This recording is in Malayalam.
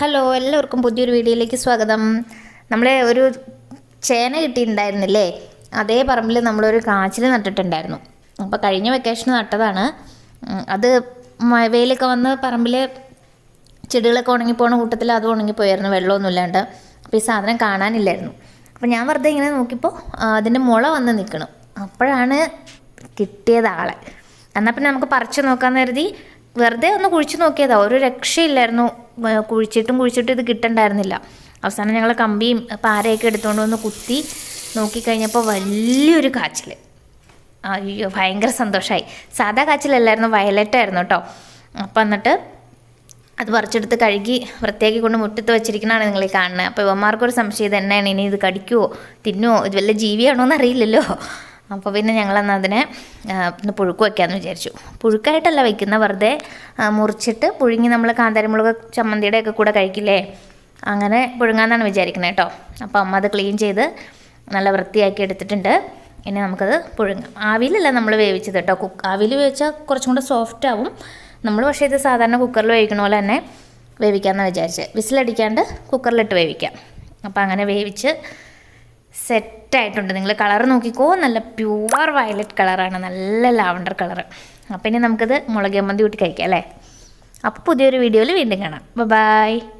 ഹലോ എല്ലാവർക്കും പുതിയൊരു വീഡിയോയിലേക്ക് സ്വാഗതം. നമ്മളെ ഒരു ചേന കിട്ടിയിട്ടുണ്ടായിരുന്നില്ലേ? അതേ പറമ്പിൽ നമ്മളൊരു കാച്ചിൽ നട്ടിട്ടുണ്ടായിരുന്നു. അപ്പോൾ കഴിഞ്ഞ വെക്കേഷൻ നട്ടതാണ്. അത് വെയിലൊക്കെ വന്ന് പറമ്പിൽ ചെടികളൊക്കെ ഉണങ്ങിപ്പോണ കൂട്ടത്തിൽ അത് ഉണങ്ങിപ്പോയായിരുന്നു വെള്ളമൊന്നും ഇല്ലാണ്ട്. അപ്പോൾ ഈ സാധനം കാണാനില്ലായിരുന്നു. അപ്പോൾ ഞാൻ വെറുതെ ഇങ്ങനെ നോക്കിയപ്പോൾ അതിന്റെ മുള വന്ന് നിൽക്കണം. അപ്പോഴാണ് കിട്ടിയത് ആളെ. എന്നാൽ പിന്നെ നമുക്ക് പറിച്ചു നോക്കാമെന്ന് കരുതി വെറുതെ ഒന്ന് കുഴിച്ചു നോക്കിയതാണ് ഒരു രക്ഷയില്ലായിരുന്നു. കുഴിച്ചിട്ടും കുഴിച്ചിട്ടും ഇത് കിട്ടണ്ടായിരുന്നില്ല. അവസാനം ഞങ്ങൾ കമ്പിയും പാരയൊക്കെ എടുത്തുകൊണ്ട് വന്ന് കുത്തി നോക്കിക്കഴിഞ്ഞപ്പോൾ വലിയൊരു കാച്ചിൽ അയ്യോ ഭയങ്കര സന്തോഷമായി സാധാ കാച്ചിലല്ലായിരുന്നു വയലറ്റ് ആയിരുന്നു കേട്ടോ അപ്പം എന്നിട്ട് അത് പറിച്ചെടുത്ത് കഴുകി വൃത്തിയാക്കി കൊണ്ട് മുറ്റത്ത് വെച്ചിരിക്കണതാണ് നിങ്ങൾ കാണുന്നത്. അപ്പോൾ ഇവന്മാർക്കൊരു സംശയം ഇത് എന്നാണ്? ഇനി ഇത് കടിക്കുമോ തിന്നുമോ ഇത് വല്ല ജീവിയാണോ എന്ന് അറിയില്ലല്ലോ അപ്പോൾ പിന്നെ ഞങ്ങളന്ന് അതിനെ ഒന്ന് പുഴുക്ക് വയ്ക്കാമെന്ന് വിചാരിച്ചു. പുഴുക്കായിട്ടല്ല വയ്ക്കുന്ന വെറുതെ മുറിച്ചിട്ട് പുഴുങ്ങി നമ്മൾ കാന്താരിമുളക് ചമ്മന്തിയുടെ ഒക്കെ കൂടെ കഴിക്കില്ലേ? അങ്ങനെ പുഴുങ്ങാന്നാണ് വിചാരിക്കുന്നത് കേട്ടോ. അപ്പോൾ അമ്മ അത് ക്ലീൻ ചെയ്ത് നല്ല വൃത്തിയാക്കി എടുത്തിട്ടുണ്ട്. ഇനി നമുക്കത് പുഴുങ്ങാം. ആവിയിലല്ല നമ്മൾ വേവിച്ചത് കേട്ടോ. കുക്ക് ആവിയിൽ വേവിച്ചാൽ കുറച്ചും കൂടെ സോഫ്റ്റ് ആവും. നമ്മൾ പക്ഷേ ഇത് സാധാരണ കുക്കറിൽ വേവിക്കണ പോലെ തന്നെ വേവിക്കാമെന്നാണ് വിചാരിച്ചത് വിസിലടിക്കാണ്ട് കുക്കറിലിട്ട് വേവിക്കാം. അപ്പോൾ അങ്ങനെ വേവിച്ച് സെറ്റായിട്ടുണ്ട്. നിങ്ങൾ കളർ നോക്കിക്കോ. നല്ല പ്യുവർ വയലറ്റ് കളറാണ്. നല്ല ലാവണ്ടർ കളർ അപ്പം ഇനി നമുക്കത് മുളക് കൂട്ടി കഴിക്കാം അല്ലേ? അപ്പോൾ പുതിയൊരു വീഡിയോയിൽ വീണ്ടും കാണാം. ബൈ.